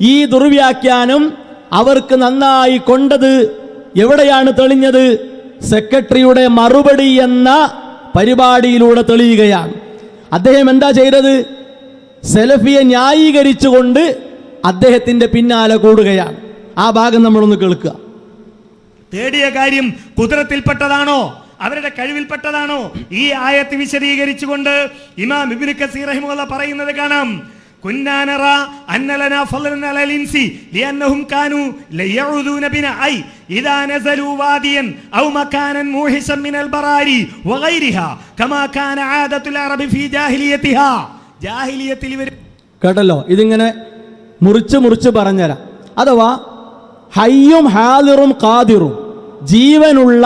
ഈ ദുർവ്യാഖ്യാനം അവർക്ക് നന്നായി കൊണ്ടത് എവിടെയാണ് തെളിഞ്ഞത്? സെക്രട്ടറിയുടെ മറുപടി എന്ന പരിപാടിയിലൂടെ തെളിയുകയാണ്. അദ്ദേഹം എന്താ ചെയ്തത്? സെലഫിയെ ന്യായീകരിച്ചുകൊണ്ട് അദ്ദേഹത്തിന്റെ പിന്നാലെ കൂടുകയാണ്. ആ ഭാഗം നമ്മളൊന്ന് കേൾക്കുക. തേടിയ കാര്യം കുതിരത്തിൽപ്പെട്ടതാണോ? അവരുടെ കഴിവിൽപ്പെട്ടതാണോ? ഈ ആയത്ത് വിശദീകരിച്ചുകൊണ്ട് ഇമാം ഇബ്നു കസീർ റഹിമുള്ള പറയുന്നത് കാണാം. كنا نرى أن لنا فضلا على الإنس لأنهم كانوا ليعوذون بنا أي إذا نزلوا واديا أو مكانا موحشا من البراري وغيرها كما كان عادة العرب في جاهليتها جاهلية ഇവർ കേട്ടല്ലോ ഇതിങ്ങനെ മുറിച്ച് മുറിച്ച് പറഞ്ഞുതരാം അഥവാ ഹയ്യും ഹാദിറും കാതിറും ജീവനുള്ള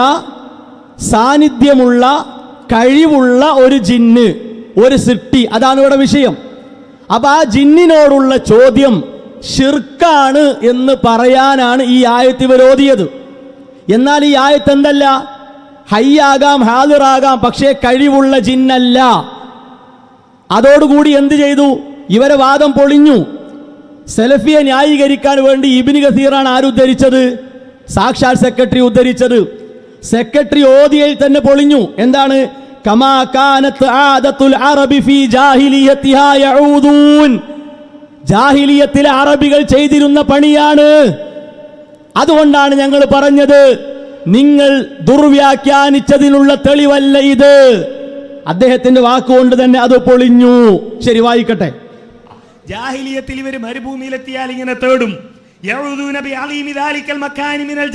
സാന്നിധ്യമുള്ള കഴിവുള്ള ഒരു ജിന്ന് ഒരു സിട്ടി അതാണ് ഇവിടെ വിഷയം അപ്പൊ ആ ജിന്നിനോടുള്ള ചോദ്യം ഷിർക്കാണ് എന്ന് പറയാനാണ് ഈ ആയത്ത് വിരോധിയത് എന്നാൽ ഈ ആയത്ത് എന്തല്ല? ഹയ്യാകാം ഹാദിറാകാം പക്ഷേ കഴിവുള്ള ജിന്നല്ല. അതോടുകൂടി എന്ത് ചെയ്തു? ഇവരെ വാദം പൊളിഞ്ഞു. സെലഫിയെ ന്യായീകരിക്കാൻ വേണ്ടി ഇബിന് ഗസീറാണ് ആരുദ്ധരിച്ചത് സാക്ഷാൽ സെക്രട്ടറി ഉദ്ധരിച്ചത്. സെക്രട്ടറി ഓതിയയിൽ തന്നെ പൊളിഞ്ഞു. എന്താണ്? ആദത്തുൽ അറബി ഫീ യഊദൂൻ. ജാഹിലിയത്തിലെ അറബികൾ ചെയ്തിരുന്ന പണിയാണ്. അതുകൊണ്ടാണ് ഞങ്ങൾ പറഞ്ഞത് നിങ്ങൾ ദുർവ്യാഖ്യാനിച്ചതിനുള്ള തെളിവല്ല ഇത്. അദ്ദേഹത്തിന്റെ വാക്കുകൊണ്ട് തന്നെ അത് പൊളിഞ്ഞു. ശരി വായിക്കട്ടെ. ജാഹിലിയത്തിൽ ഇവർ മരുഭൂമിയിലെത്തിയാൽ ഇങ്ങനെ തേടും. അലീമി ദാലിക്കൽ മക്കാനി മിനൽ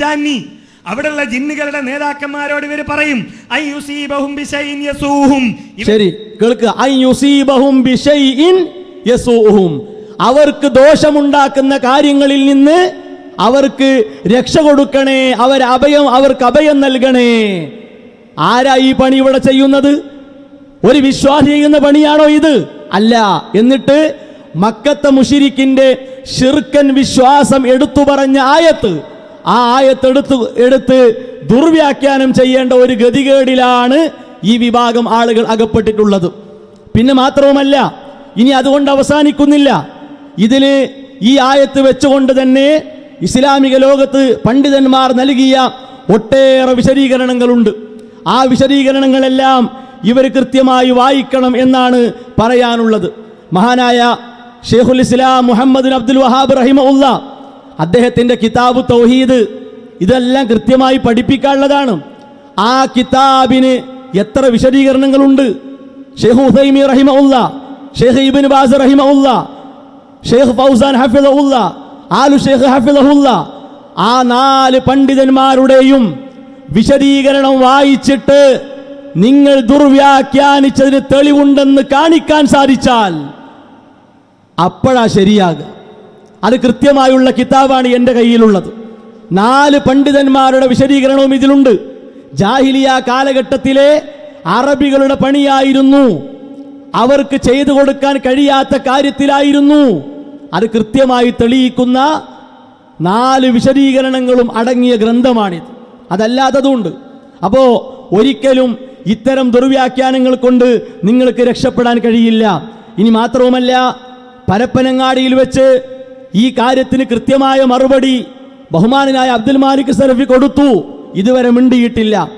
അവിടെയുള്ള ജിന്നുകളുടെ നേതാക്കന്മാരോട് ഇവർ പറയും ഐ യുസീബഹും യസൂഹും. ശരി കേൾക്കുക ഐ യുസീബഹും ബിശൈഇൻ യസൂഹും. അവർക്ക് ദോഷമുണ്ടാക്കുന്ന കാര്യങ്ങളിൽ നിന്ന് അവർക്ക് രക്ഷ കൊടുക്കണേ അവർ അഭയം അവർക്ക് അഭയം നൽകണേ. ആരാ ഈ പണി ഇവിടെ ചെയ്യുന്നത്? ഒരു വിശ്വാസി ചെയ്യുന്ന പണിയാണോ ഇത്? അല്ല എന്നിട്ട് മക്കത്തെ മുഷിരിക്കിന്റെ ഷിർക്കൻ വിശ്വാസം എടുത്തു പറഞ്ഞ ആയത്ത് ആ ആയത്തെടുത്ത് എടുത്തു ദുർവ്യാഖ്യാനം ചെയ്യേണ്ട ഒരു ഗതികേടിലാണ് ഈ വിഭാഗം ആളുകൾ അകപ്പെട്ടിട്ടുള്ളത്. പിന്നെ മാത്രവുമല്ല ഇനി അതുകൊണ്ട് അവസാനിക്കുന്നില്ല. ഇതിന് ഈ ആയത്ത് വെച്ചുകൊണ്ട് തന്നെ ഇസ്ലാമിക ലോകത്ത് പണ്ഡിതന്മാർ നൽകിയ ഒട്ടേറെ വിശദീകരണങ്ങളുണ്ട്. ആ വിശദീകരണങ്ങളെല്ലാം ഇവർ കൃത്യമായി വായിക്കണം എന്നാണ് പറയാനുള്ളത്. മഹാനായ ഷെയ്ഖുൽ ഇസ്ലാം മുഹമ്മദ് അബ്ദുൽ വഹാബ് റഹിമുല്ല അദ്ദേഹത്തിന്റെ കിതാബ് തൗഹീദ് ഇതെല്ലാം കൃത്യമായി പഠിപ്പിക്കാനുള്ളതാണ്. ആ കിതാബിന് എത്ര വിശദീകരണങ്ങളുണ്ട്? ഷെയ്ഖ് ഹുസൈമി റഹിമുല്ല ഷെയ്ഖ് ഇബിൻ ബാസ് റഹിമുല്ല ഷെയ്ഖ് ഫൗസാൻ ഹഫിദുല്ല ആലു ഷെയ്ഖ് ഹഫിദുല്ല ആ നാല് പണ്ഡിതന്മാരുടെയും വിശദീകരണം വായിച്ചിട്ട് നിങ്ങൾ ദുർവ്യാഖ്യാനിച്ചതിന് തെളിവുണ്ടെന്ന് കാണിക്കാൻ സാധിച്ചാൽ അപ്പോഴാ ശരിയാകുക. അത് കൃത്യമായുള്ള കിതാബാണ് എന്റെ കയ്യിലുള്ളത്. നാല് പണ്ഡിതന്മാരുടെ വിശദീകരണവും ഇതിലുണ്ട്. ജാഹിലിയ കാലഘട്ടത്തിലെ അറബികളുടെ പണിയായിരുന്നു. അവർക്ക് ചെയ്തു കൊടുക്കാൻ കഴിയാത്ത കാര്യത്തിലായിരുന്നു. അത് കൃത്യമായി തെളിയിക്കുന്ന നാല് വിശദീകരണങ്ങളും അടങ്ങിയ ഗ്രന്ഥമാണിത്. അതല്ലാത്തതുണ്ട്. അപ്പോൾ ഒരിക്കലും ഇത്തരം ദുർവ്യാഖ്യാനങ്ങൾ കൊണ്ട് നിങ്ങൾക്ക് രക്ഷപ്പെടാൻ കഴിയില്ല. ഇനി മാത്രവുമല്ല പരപ്പനങ്ങാടിയിൽ വെച്ച് ഈ കാര്യത്തിന് കൃത്യമായ മറുപടി ബഹുമാനായ അബ്ദുൽ മാലിക് സലഫി കൊടുത്തു. ഇതുവരെ മിണ്ടിയിട്ടില്ല.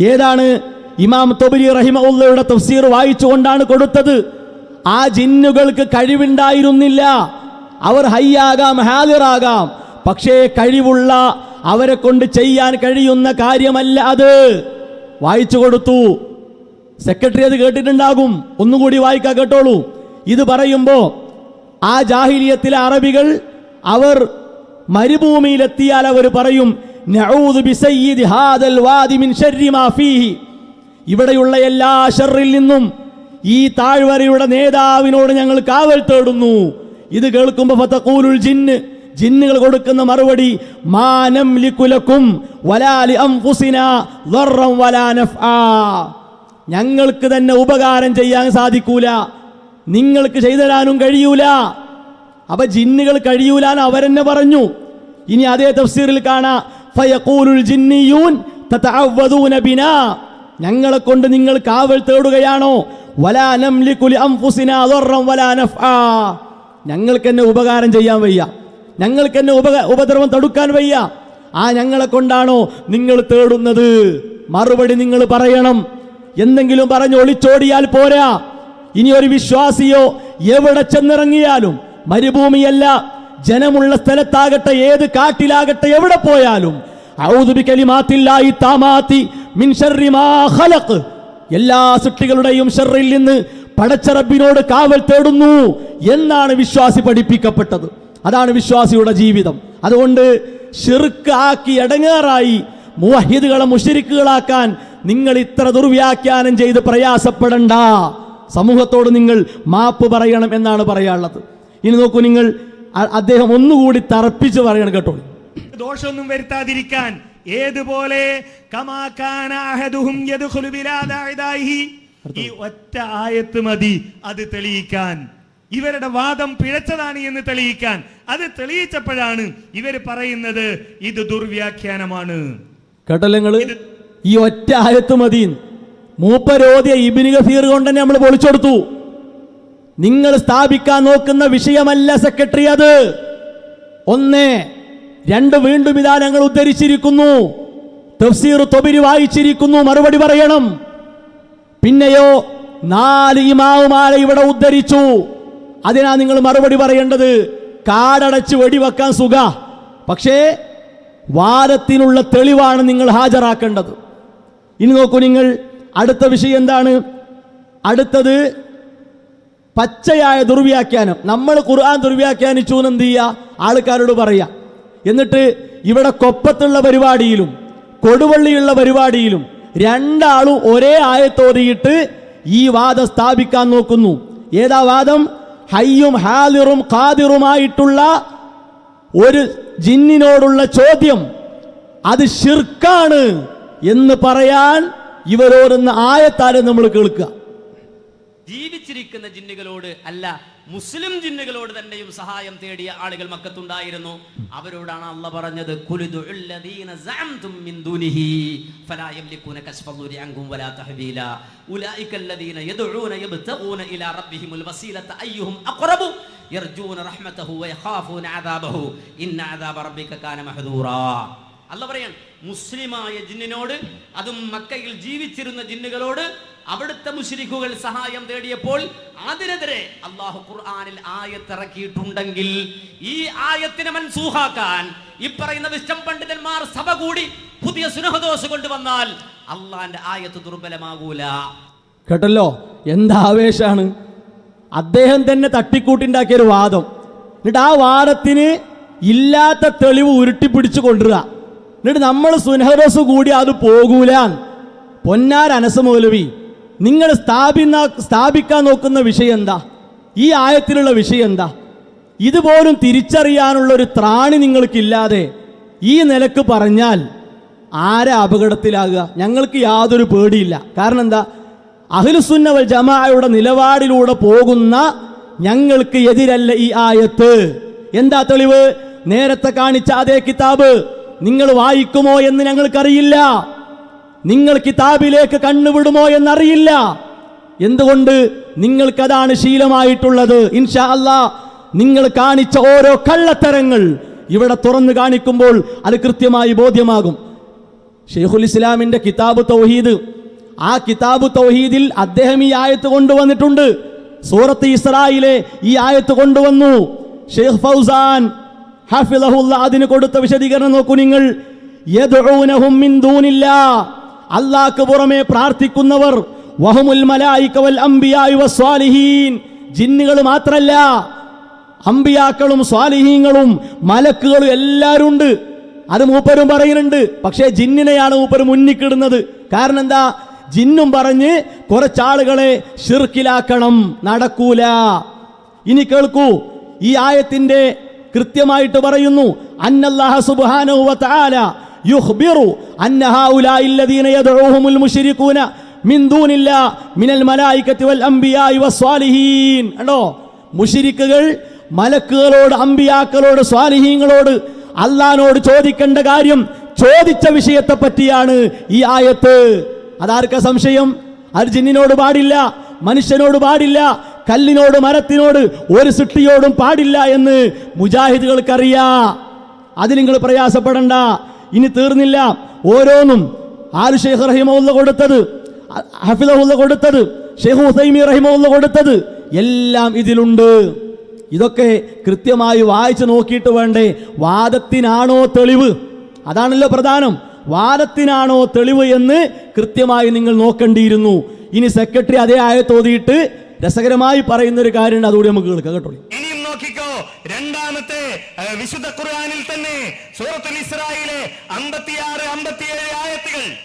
ഏതാണ് ഇമാം തൊബരി റഹിമുള്ളയുടെ തഫ്സീർ വായിച്ചുകൊണ്ടാണ് കൊടുത്തത്? ആ ജിന്നുകൾക്ക് കഴിവുണ്ടായിരുന്നില്ല. അവർ ഹയ്യാകാം ഹാദിറാകാം. പക്ഷേ കഴിവുള്ള അവരെ കൊണ്ട് ചെയ്യാൻ കഴിയുന്ന കാര്യമല്ല അത്. വായിച്ചു കൊടുത്തു. സെക്രട്ടറി അത് കേട്ടിട്ടുണ്ടാകും. ഒന്നുകൂടി വായിക്കാ കേട്ടോളൂ. ഇത് പറയുമ്പോ ആ ജാഹിലിയത്തിലെ അറബികൾ അവർ മരുഭൂമിയിലെത്തിയാൽ അവർ പറയും. ഇവിടെയുള്ള എല്ലാ ഷെറിൽ നിന്നും ഈ താഴ്വരയുടെ നേതാവിനോട് ഞങ്ങൾ കാവൽ തേടുന്നു. ഇത് കേൾക്കുമ്പോൾ ഫതഖൂലുൽ ജിന്ന് ജിന്നുകൾ കൊടുക്കുന്ന മറുപടി മാനം ലിക്കുലക്കും വലാലി ഞങ്ങൾക്ക് തന്നെ ഉപകാരം ചെയ്യാൻ സാധിക്കൂല. നിങ്ങൾക്ക് ചെയ്തു തരാനും കഴിയൂല. അപ്പൊ ജിന്നുകൾ കഴിയൂലാൻ അവരെന്നെ പറഞ്ഞു. ഇനി അതേ തഫ്സീറിൽ കാണാം ഞങ്ങളെ കൊണ്ട് നിങ്ങൾ കാവൽ തേടുകയാണോ? ഞങ്ങൾക്ക് എന്നെ ഉപകാരം ചെയ്യാൻ വയ്യ. ഞങ്ങൾക്ക് എന്നെ ഉപക ഉപദ്രവം തടുക്കാൻ വയ്യ. ആ ഞങ്ങളെ കൊണ്ടാണോ നിങ്ങൾ തേടുന്നത്? മറുപടി നിങ്ങൾ പറയണം. എന്തെങ്കിലും പറഞ്ഞ് ഒളിച്ചോടിയാൽ പോരാ. ഇനി ഒരു വിശ്വാസിയോ എവിടെ ചെന്നിറങ്ങിയാലും മരുഭൂമിയല്ല ജനമുള്ള സ്ഥലത്താകട്ടെ ഏത് കാട്ടിലാകട്ടെ എവിടെ പോയാലും. എല്ലാ സൃഷ്ടികളുടെയും ഷെറിൽ നിന്ന് പടച്ചറബിനോട് കാവൽ തേടുന്നു എന്നാണ് വിശ്വാസി പഠിപ്പിക്കപ്പെട്ടത്. അതാണ് വിശ്വാസിയുടെ ജീവിതം. അതുകൊണ്ട് ഷിർക്ക് ആക്കി എടങ്ങേറായി മുവഹിദുകളെ മുഷരിക്കുകളാക്കാൻ നിങ്ങൾ ഇത്ര ദുർവ്യാഖ്യാനം ചെയ്ത് പ്രയാസപ്പെടണ്ട. സമൂഹത്തോട് നിങ്ങൾ മാപ്പ് പറയണം എന്നാണ് പറയാനുള്ളത്. ഇനി നോക്കൂ നിങ്ങൾ അദ്ദേഹം ഒന്നുകൂടി തറപ്പിച്ച് പറയണം കേട്ടോ. ദോഷമൊന്നും വരുത്താതിരിക്കാൻ ഏതുപോലെ. ഈ ഒറ്റ ആയത്ത് മതി അത് തെളിയിക്കാൻ. ഇവരുടെ വാദം പിഴച്ചതാണ് എന്ന് തെളിയിക്കാൻ. അത് തെളിയിച്ചപ്പോഴാണ് ഇവർ പറയുന്നത് ഇത് ദുർവ്യാഖ്യാനമാണ്. കേട്ടല്ലോ ഈ ഒറ്റ ആയത്ത് മതി. മൂപ്പരോധിയ ഇബിന് ഗഫീർ കൊണ്ട് തന്നെ നമ്മൾ പൊളിച്ചെടുത്തു. നിങ്ങൾ സ്ഥാപിക്കാൻ നോക്കുന്ന വിഷയമല്ല സെക്രട്ടറി അത്. ഒന്ന് രണ്ട് വീണ്ടും ഇതാ ഞങ്ങൾ ഉദ്ധരിച്ചിരിക്കുന്നു. തഫ്സീർ തൊബിരി വായിച്ചിരിക്കുന്നു മറുപടി പറയണം. പിന്നെയോ നാല് ഇമാവുമാരെ ഇവിടെ ഉദ്ധരിച്ചു. അതിനാ നിങ്ങൾ മറുപടി പറയേണ്ടത്. കാടടച്ച് വെടിവെക്കാൻ സുഖ. പക്ഷേ വാദത്തിനുള്ള തെളിവാണ് നിങ്ങൾ ഹാജരാക്കേണ്ടത്. ഇനി നോക്കൂ നിങ്ങൾ അടുത്ത വിഷയം എന്താണ്? അടുത്തത് പച്ചയായ ദുർവ്യാഖ്യാനം. നമ്മൾ ഖുർആൻ ദുർവ്യാഖ്യാനിച്ചു എന്ത് ചെയ്യുക ആൾക്കാരോട് പറയുക എന്നിട്ട് ഇവിടെ കൊപ്പത്തുള്ള പരിപാടിയിലും കൊടുവള്ളിയുള്ള പരിപാടിയിലും രണ്ടാളും ഒരേ ആയത്തോതിയിട്ട് ഈ വാദം സ്ഥാപിക്കാൻ നോക്കുന്നു. ഏതാ വാദം? ഹയ്യും ഹാലിറും ഖാദിറുമായിട്ടുള്ള ഒരു ജിന്നിനോടുള്ള ചോദ്യം. അത് ഷിർക്കാണ് എന്ന് പറയാൻ ഇവരോടുന്ന ആയത്താരം നമ്മൾ കേൾക്കുക. ജീവിച്ചിരിക്കുന്ന ജിന്നുകളോട് അല്ല മുസ്ലിം ജിന്നുകളോട് തന്നെയും സഹായം തേടിയ ആളുകൾ മക്കത്തുണ്ടായിരുന്നു. അവരോടാണ് അല്ല പറഞ്ഞത് "കുലിദു ഉല്ലദീന സഅംതും ഫലാ യംലികൂന കശ്ഫ ദുരി വലാ തഹ്വീല. ഉലൈക അല്ലദീന യദ്ഊന ഇലാ റബ്ബിഹിമുൽ വസീലത അയ്യുഹും അഖറബു യർജൂന റഹ്മതഹു വയഖാഫൂന അദാബഹു. ഇന്ന അദാബ റബ്ബിക കാന മഹ്ദൂറാ. അല്ല പറയാൻ മുസ്ലിമായ ജിന്നിനോട് അതും മക്കയിൽ ജീവിച്ചിരുന്ന ജിന്നുകളോട് അവിടുത്തെ മുശ്രിക്കുകൾ സഹായം തേടിയപ്പോൾ അതിനെതിരെ അള്ളാഹു ഖുർആാനിൽ ആയത്തിറക്കിയിട്ടുണ്ടെങ്കിൽ ഈ ആയത്തിനെ മൻസൂഹാക്കാൻ ഈ പറയുന്ന വിശ്വം പണ്ഡിതന്മാർ സഭ കൂടി പുതിയ സുനഹദോസ് കൊണ്ടുവന്നാൽ അള്ളാന്റെ ആയത്ത് ദുർബലമാകൂല. കേട്ടല്ലോ? എന്താ ആവേശാണ്? അദ്ദേഹം തന്നെ തട്ടിക്കൂട്ടിണ്ടാക്കിയ ഒരു വാദം. എന്നിട്ട് ആ വാദത്തിന് ഇല്ലാത്ത തെളിവ് ഉരുട്ടിപ്പിടിച്ചു കൊണ്ടുവരിക. എന്നിട്ട് നമ്മൾ സുനഹദോസ് കൂടി അത് പോകൂല പൊന്നാർ അനസ് മൗലവി നിങ്ങൾ സ്ഥാപിന്ന സ്ഥാപിക്കാൻ നോക്കുന്ന വിഷയം എന്താ? ഈ ആയത്തിലുള്ള വിഷയം എന്താ? ഇതുപോലും തിരിച്ചറിയാനുള്ള ഒരു ത്രാണി നിങ്ങൾക്കില്ലാതെ ഈ നിലയ്ക്ക് പറഞ്ഞാൽ ആരെ അപകടത്തിലാകുക? ഞങ്ങൾക്ക് യാതൊരു പേടിയില്ല. കാരണം എന്താ? അഖിലുസുന്ന വൽ ജമാഅയുടെ നിലപാടിലൂടെ പോകുന്ന ഞങ്ങൾക്ക് എതിരല്ല ഈ ആയത്ത്. എന്താ തെളിവ്? നേരത്തെ കാണിച്ച അതേ കിതാബ് നിങ്ങൾ വായിക്കുമോ എന്ന് ഞങ്ങൾക്കറിയില്ല. നിങ്ങൾ കിതാബിലേക്ക് കണ്ണുവിടുമോ എന്നറിയില്ല. എന്തുകൊണ്ട്? നിങ്ങൾക്കതാണ് ശീലമായിട്ടുള്ളത്. ഇൻഷാ അല്ലാ നിങ്ങൾ കാണിച്ച ഓരോ കള്ളത്തരങ്ങൾ ഇവിടെ തുറന്നു കാണിക്കുമ്പോൾ അത് കൃത്യമായി ബോധ്യമാകും. ഷെയ്ഖുൽ ഇസ്ലാമിന്റെ കിതാബ് തൗഹീദ്. ആ കിതാബ് തൗഹീദിൽ അദ്ദേഹം ഈ ആയത്ത് കൊണ്ടുവന്നിട്ടുണ്ട്. സൂറത്ത് ഇസ്രായിലെ ഈ ആയത്ത് കൊണ്ടുവന്നു. ഷെയ്ഖ് ഫൗസാൻ ഹഫിളഹുല്ല അതിന് കൊടുത്ത വിശദീകരണം നോക്കൂ നിങ്ങൾ. യദ്ഊനഹും മിൻ ദൂനില്ലാ. അല്ലാഹ്ക്ക് പുറമെ പ്രാർത്ഥിക്കുന്നവർ വഹുമുൽ മലായിക വൽ അംബിയായി ജിന്നുകൾ മാത്രല്ല അമ്പിയാക്കളും സ്വാലിഹീങ്ങളും മലക്കുകളും എല്ലാവരും ഉണ്ട്. അത് മൂപ്പരും പറയുന്നുണ്ട്. പക്ഷേ ജിന്നിനെയാണ് മൂപ്പര് മുന്നിക്കിടുന്നത്. കാരണം എന്താ? ജിന്നും പറഞ്ഞ് കുറച്ചാളുകളെ ഷിർക്കിലാക്കണം. നടക്കൂല. ഇനി കേൾക്കൂ. ഈ ആയത്തിന്റെ കൃത്യമായിട്ട് പറയുന്നു. അന്നല്ലാഹ സുബ്ഹാനഹു വ യുഹ്ബിറു അന്നഹാഉലായില്ലദീന യദ്ഊഹുമുൽ മുശ്രിക്കൂന മിൻ ദൂനില്ല മിനൽ വൽ അംബിയായി വസ്വാലിഹീൻ കണ്ടോ? മുഷിരിക്കുകൾ മലക്കുകളോട് അമ്പിയാക്കളോട് സ്വാലിഹീങ്ങളോട് അള്ളഹാനോട് ചോദിക്കേണ്ട കാര്യം ചോദിച്ച വിഷയത്തെ പറ്റിയാണ് ഈ ആയത്ത്. അതാർക്ക സംശയം? അത് പാടില്ല മനുഷ്യനോട് പാടില്ല കല്ലിനോട് മരത്തിനോട് ഒരു സൃഷ്ടിയോടും പാടില്ല എന്ന് മുജാഹിദുകൾക്കറിയാ. അത് നിങ്ങൾ പ്രയാസപ്പെടണ്ട. ഇനി തീർന്നില്ല. ഓരോന്നും ആര് ഷെയ്ഖ് റഹിമുള്ള കൊടുത്തത് ഹഫിദുള്ള കൊടുത്തത് ഷെയ്ഖ് ഹുസൈമി റഹിമുള്ള കൊടുത്തത് എല്ലാം ഇതിലുണ്ട്. ഇതൊക്കെ കൃത്യമായി വായിച്ചു നോക്കിയിട്ട് വേണ്ടേ. വാദത്തിനാണോ തെളിവ്? അതാണല്ലോ പ്രധാനം. വാദത്തിനാണോ തെളിവ് എന്ന് കൃത്യമായി നിങ്ങൾ നോക്കേണ്ടിയിരുന്നു. ഇനി സെക്രട്ടറി അതേ ആയത്തോതിയിട്ട് രസകരമായി പറയുന്ന ഒരു കാര്യമുണ്ട്. അതുകൂടി നമുക്ക് കേൾക്കാം. കേട്ടോ ഇനിയും രണ്ടാമത്തെ വിശുദ്ധ ഖുർആനിൽ തന്നെ സൂറത്തുൽ ഇസ്രായിലെ അമ്പത്തിയാറ് അമ്പത്തിയേഴ് ആയത്തുകൾ.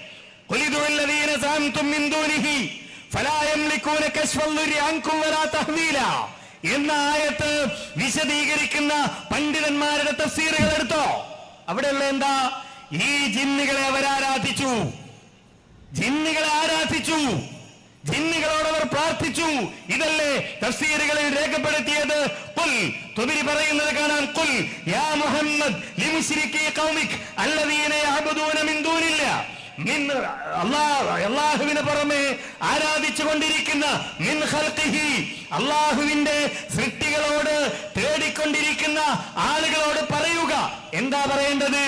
എന്ന ആയത്ത് വിശദീകരിക്കുന്ന പണ്ഡിതന്മാരുടെ തഫ്സീറുകൾ എടുത്തോ. അവിടെയുള്ള എന്താ? ഈ ജിന്നുകളെ അവരാരാധിച്ചു. ജിന്നുകളെ ആരാധിച്ചു. ജിന്നുകളോട് അവർ ഇതല്ലേ തഫ്സീറുകളിൽ രേഖപ്പെടുത്തിയത്? കുൽ തുബിരി പറയുന്നത് കാണാം. കുൽ യാ മുഹമ്മദ് ലിമുശ്രികി ഖൗമിക് അല്ലദീന യഅബുദൂന മിൻ ദൂനില്ല. അല്ലാഹ് അല്ലാഹുവിനെ പുറമെ ആരാധിച്ചു കൊണ്ടിരിക്കുന്ന മിൻ ഖൽഖിഹി അള്ളാഹുവിന്റെ സൃഷ്ടികളോട് തേടിക്കൊണ്ടിരിക്കുന്ന ആളുകളോട് പറയുക. എന്താ പറയേണ്ടത്?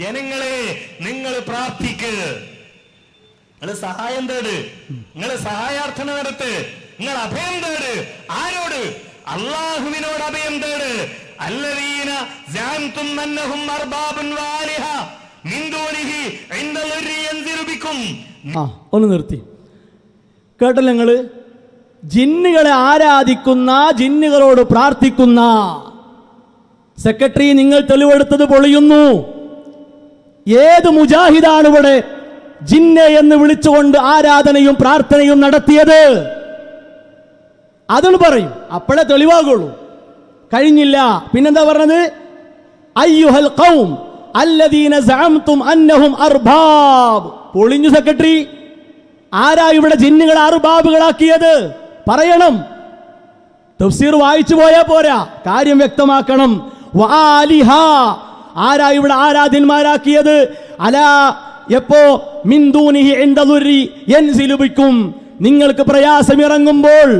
ജനങ്ങളെ നിങ്ങൾ പ്രാർത്ഥിക്ക്. നിങ്ങൾ സഹായം തേട്. നിങ്ങൾ സഹായാർത്ഥന നടത്ത്. നിങ്ങൾ അഭയം തേട്. ആരോട്? അള്ളാഹുവിനോട് അഭയം തേട്. അല്ലവീന ഒന്ന് നിർത്തി. കേട്ടല്ലോ നിങ്ങൾ ജിന്നുകളെ ആരാധിക്കുന്ന ജിന്നുകളോട് പ്രാർത്ഥിക്കുന്ന. സെക്രട്ടറി നിങ്ങൾ തെളിവെടുത്തത് പൊളിയുന്നു. ഏത് മുജാഹിദാണ് ഇവിടെ ജിന്നെ എന്ന് വിളിച്ചുകൊണ്ട് ആരാധനയും പ്രാർത്ഥനയും നടത്തിയത്. അതൊന്ന് പറയും അപ്പോഴേ തെളിവാകുള്ളൂ. കഴിഞ്ഞില്ല. പിന്നെന്താ പറഞ്ഞത്? അയ്യുഹൽ കൗം അല്ലദീന സഅംതും അന്നഹും അർബാബ്. പൊളിഞ്ഞു സെക്രട്ടറി ആരാ ഇവിടെ ജിന്നുകൾ അർബാബുകളാക്കിയത്? പറയണം. തഫ്സീർ വായിച്ചു പോയാ പോരാ. കാര്യം വ്യക്തമാക്കണം. ആരാ ഇവിടെ ആരാധ്യന്മാരാക്കിയത്? അലാ എപ്പോ മിന്ദൂനിഹി നിങ്ങൾക്ക് പ്രയാസമിറങ്ങുമ്പോൾ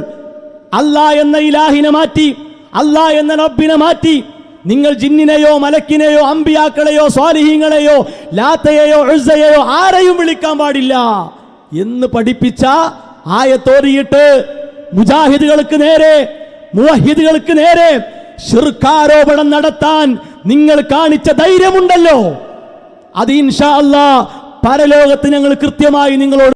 അല്ല എന്ന ഇലാഹിനെ മാറ്റി അല്ല എന്ന റബ്ബിനെ മാറ്റി. നിങ്ങൾ ജിന്നിനെയോ മലക്കിനെയോ അമ്പിയാക്കളെയോ സ്വാലിഹീങ്ങളെയോ ലാത്തയെയോ ഉസ്സയെയോ ആരെയും വിളിക്കാൻ പാടില്ല. എന്ന് പഠിപ്പിച്ച ആയത്തോറിയിട്ട് മുജാഹിദുകൾക്ക് നേരെ മുവഹിദുകൾക്ക് നേരെ ശിർക്കാരോപണം നടത്താൻ നിങ്ങൾ കാണിച്ച ധൈര്യമുണ്ടല്ലോ. അത് ഇൻഷാ അല്ലാ പരലോകത്ത് ഞങ്ങൾ കൃത്യമായി നിങ്ങളോട്